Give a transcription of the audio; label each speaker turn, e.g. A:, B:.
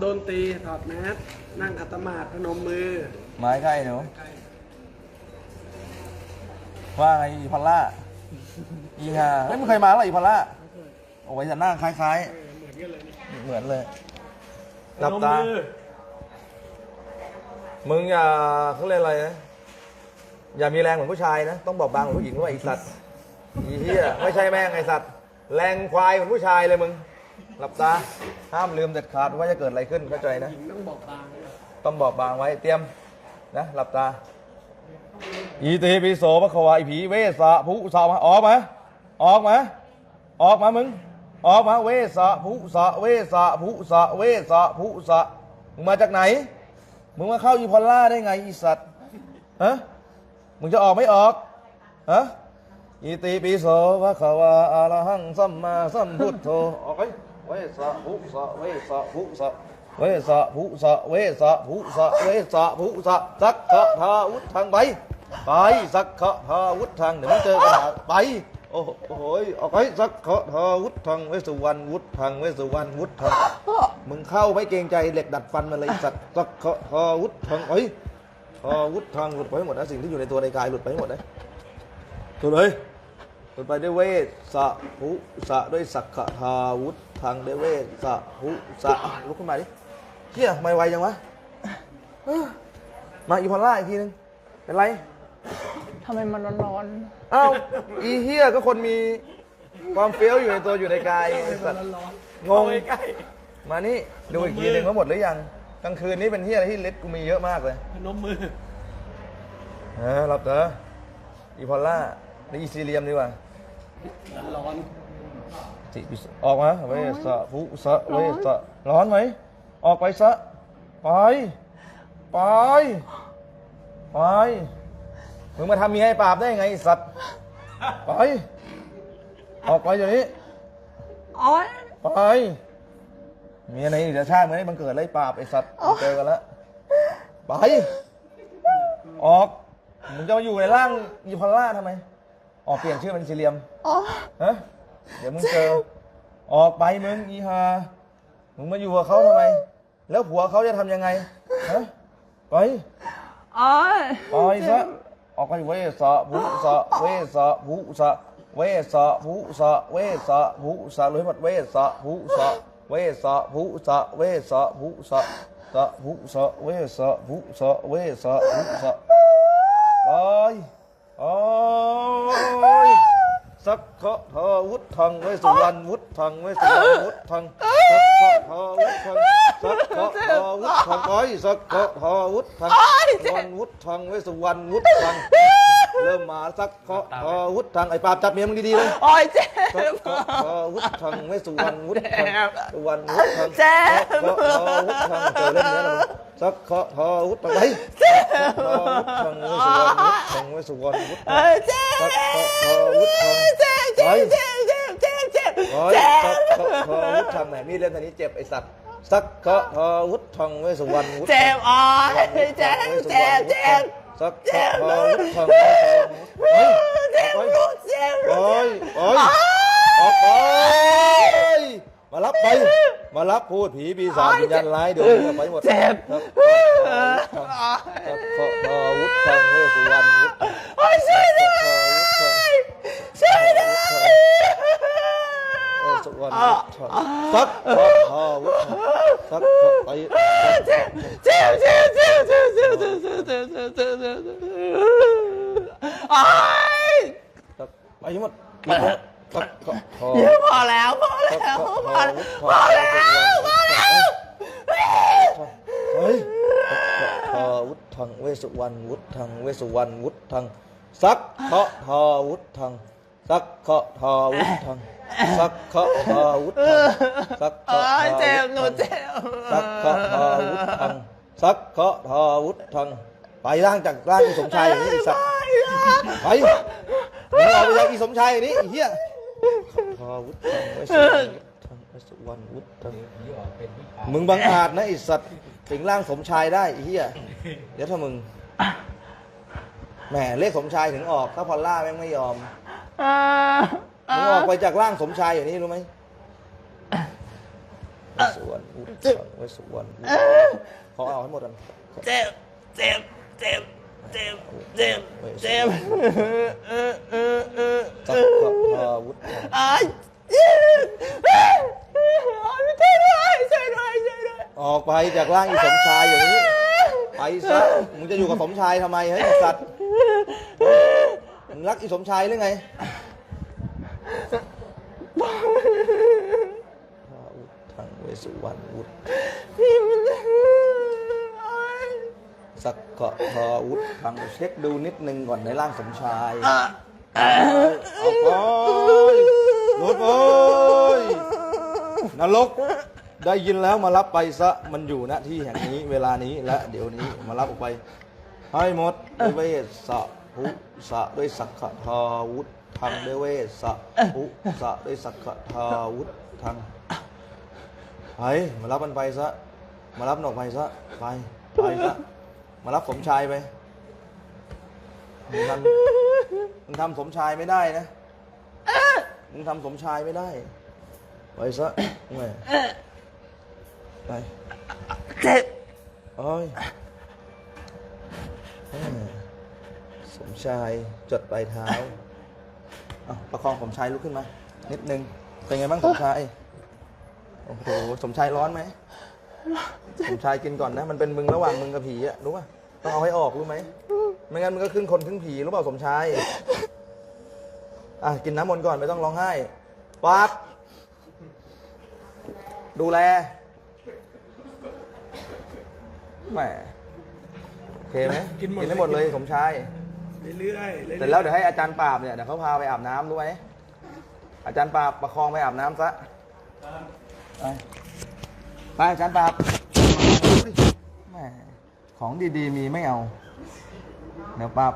A: โดนตีถอดแมสนั่งอัตมาดพนมมือ
B: ไม้ใกล้หนูว่าไงอีพอลล่าอีฮาเฮ้ยมึงเคยมาแล้วอีพอลล่าโอ้ยแต่หน้าคล้าย
A: เหมือนกันเลยนี่
B: ๆเหมือนเลยหลับตา
A: พนมมือ
B: มึงอย่าเขาเรียกอะไรนะอย่ามีแรงเหมือนผู้ชายนะ ต้องบอกบางเหมือนผู้หญิงด้วยไอ้สัตว์อีเหี้ยไม่ใช่แม่งไอ้สัตว์ แรงควายเหมือนผู้ชายเลยมึง หลับตา ห้ามลืมเด็ดขาดว่าจะเกิดอะไรขึ้นเข้าใจนะ
A: ต้องบอกบาง
B: ต้องบอกบางไว้เตรียมนะหลับตา อีเตปิโสพระควายผีเวสะผู้สะมาออกมาออกมาออกมามึง ออกมาเวสะผู้สะเวสะผู้สะเวสะผู้สะมึงมาจากไหน มึงมาเข้าอีพอลล่าได้ไงอีสัตว์ฮะมึงจะออกไม่ออกฮะอีติปิโสพระควาอะระหังสัมมาสัมพุทโธออกไป เวสะผู้สะเวสะผู้สะเวสะภุสะเวสะภุสะเวสะภุสะสักขะทาวุฒังไปไปสักขะทาวุฒังเดี๋ยวมึงเจอกันไปโอ้โหโอ้โหออกไปสักขะทาวุฒังเวสุวรรณวุฒังเวสุวรรณวุฒังมึงเข้าไม่เกรงใจเหล็กดัดฟันมาเลยสัตว์สักขะทาวุฒังเอ้ยทาวุฒังหลุดไปให้หมดนะสิ่งที่อยู่ในตัวในกายหลุดไปให้หมดนะถูกเลยหลุดไปด้วยเวสะภุสะด้วยสักขะทาวุ ฒังด้วยเวสะภุสะอะลุกขึ้นมาดิเฮียทำไม่ไวจังวะเอ้อมาอีพอลล่าอีกทีนึงเป็นไร
C: ทำไมมันร้อน
B: อ้าวอีเฮียก็คนมีความเฟี้ยวอยู่ในตัวอยู่ในกายไอ้สัตว์
A: ร้อน
B: งง
A: ใกล้
B: มานี่ดูอีกทีหนึ่งว่าหมดหรือยังกลางคืนนี้เป็นเฮียอะไรที่เล็ดกูมีเยอะมากเลย
A: พนมมือ
B: เออหลับเถอะอีพอลล่านี่อีซีเรียมดีกว่า
A: ร้อน
B: สิปิสออกมาเวสะภุสะเวสะร้อนไหม ออกไปซะไป ไป ไป มึงมาทำเมียให้ปราบได้ไงไอ้สัตว์ ไป ออกไปเดี๋ยวนี้
C: ๆอ๋อย
B: ไปเมียในเดี๋ยวชาติมึงให้มันเกิดอะไรปราบไอ้สัตว์มึงเจอกันแล้ว ไป ออก มึงจะมาอยู่ในร่างยีพอลล่าทำไม ออกเปลี่ยนชื่อเป็นซีเรียม
C: อ๋อ
B: ฮะ เดี๋ยวมึงเจอ ออกไปมึงอีฮามึงมาอยู่กับเขาทำไม แล้วผัวเขาจะทำยังไงฮะไป
C: อ๋อย
B: ไปซะออกไปเวสะภุสะเวสะภุสะเวสะภุสะเวสะภุสะเลยหมดเวสะภุสะเวสะภุสะเวสะภุสะสะภุสะเวสะภุสะเวสะภุสะไปโอ้ย สักขะทาวุฒังเวสุวรรณวุฒังเวสุวรรณวุฒังสักขะทาวุฒังสักขะทาวุฒังไอ้สักขะทาวุฒังวันวุฒังเวสุวรรณวุฒังเริ่มมาสักขะทาวุฒังไอ้ปราบจับเมียมึงดีๆเลย
C: อ๋อยเจ็
B: สัก
C: บ
B: ขะทาวุฒังเวสุวรรณวุฒังสุวรรณวุฒัง
C: เจ็บ
B: สักขะทาวุฒังเจอเล่นเนี้ยเรา สักขะทาวุฒังไปสักขะทาวุฒังเวสุวรรณวุฒังเวสุวรรณวุฒั
C: เองอเจ็บ
B: สักขะทาวุฒัง
C: เจ็บเจ็บเจ็บเจ็บเจ็บเจ็บ
B: สักขะทาวุฒังไหนมีเล่มอันนี้เจ็บไอ้สัตว์สักขะทาวุฒังเวสุวรรณวุฒัง
C: เจ็บอ๋อเจ็บเจ็บเจ็บ
B: สักขะทาวุฒังเวสุวรรณเฮ้ย
C: เจ็บลูกเจ็บ
B: โอ้ยโอ้ยออกไป มารับไป มารับพูดผีปีศาจวิญญาณร้ายเดี๋ยวนี้เอาไปหมด
C: เจ็บ
B: สักขะทาวุฒังเวสุวรรณวุฒัง
C: โอ้ยช่วยด้วยช่วยด้วย
B: เวสุวรรณวุฒังสักขะทาวุฒังสักขะไป
C: เจ็บเจ็บเจ็บเจ็บเจ็บเจ็บเจ็บเจ็บเจ็บเจ็บเจ็บเจ็บเจ็บโอ้ย
B: สักไปหมด
C: เฮ้
B: ยทาวุธังเวสุวรรณวุธังเวสุวรรณวุธังสักขะทาวุธังสักขะทาวุธังสักขะทาวุธังสัก
C: โอ้
B: ขะทา
C: เจ็บหนูเจ็บ
B: สักขะทาวุธังสักขะทาวุธังไปร่างจากร่างอีสมชายอย่างนี้อ้สัตว์ไปเอาไปจากอีสมชายอย่างนี้อ้เหี้ยทาวุธังเวสุวรรณ วุธังเวสุวรรณวุธังมึงบังอาจนะไอสัตว์สิงร่างสมชายได้ไอ้เหี้ยเดี๋ยวถ้ามึงแหมเลขสมชายถึงออกถ้าพอลล่าแม่งไม่ยอมมึงออกไปจากร่างสมชายอย่างนี้รู้ไหมเวสสุวรรณวุฒิทังเวสสุวรรณวุฒิขอเอาให้หมดกัน
C: เจ็บเจ็บเจ็บเจ็บเจ็บเจ็บเออเออเออ
B: สักขะทาวุฒิทัง
C: อ้ายเจ็บช่วยด้วยช่วยด้วยช่วยด้วย
B: ออกไปจากร่างอีสมชายอย่างนี้ ไปซะ มึงจะอยู่กับสมชายทำไมเฮ้ยไอ้สัตว์ มึงรักอีสมชายหรือไงพระอุทธังเวสสุวรรณวุฒิ
C: พี่มันโอ๊ย
B: สักกะทาวุฒิทางเช็คดูนิดนึงก่อนในร่างสมชายเอาไปหลุดไปนรก ได้ยินแล้วมารับไปซะมันอยู่ณที่แห่งนี้เวลานี้และเดี๋ยวนี้มารับออกไป ให้หมดด้วยเวสสะภุสะด้วยสักขะทาวุธทางด้วยเวสสะภุสะด้วยสักขะทาวุธทางไปมารับมันไปซะมารับมันออกไปซะไปไปซะมารับสมชายไปมึงทำมึงทำสมชายไม่ได้นะมึงทำสมชายไม่ได้ ไปซะแม่ ไป
C: เจ็บ
B: โอ้ยแม่สมชายจดปลายเท้าเอาประคองสมชายลุกขึ้นมา นิดนึง เป็นไงบ้างสมชาย โอ้โห สมชายร้อนไหม สมชายกินก่อนนะ มันเป็นมึงระหว่างมึงกับผีอะรู้ป่ะ ต้องเอาให้ออกรู้ไหม ไม่งั้นมึงก็ครึ่งคนครึ่งผีรู้เปล่าสมชาย อะกินน้ำมนต์ก่อนไม่ต้องร้องไห้ปักดูแล แหมโอเคไหม
A: กินหมด
B: กินได้หมดเลยสมชาย
A: เรื่อยๆเรื่อยๆ
B: เสร็จแล้วเดี๋ยวให้อาจารย์ปราบเนี่ยเดี๋ยวเขาพาไปอาบน้ำรู้ไหมอาจารย์ปราบประคองไปอาบน้ำซะไปไปอาจารย์ปราบแหมของดีๆมีไม่เอาเดี๋ยวปราบ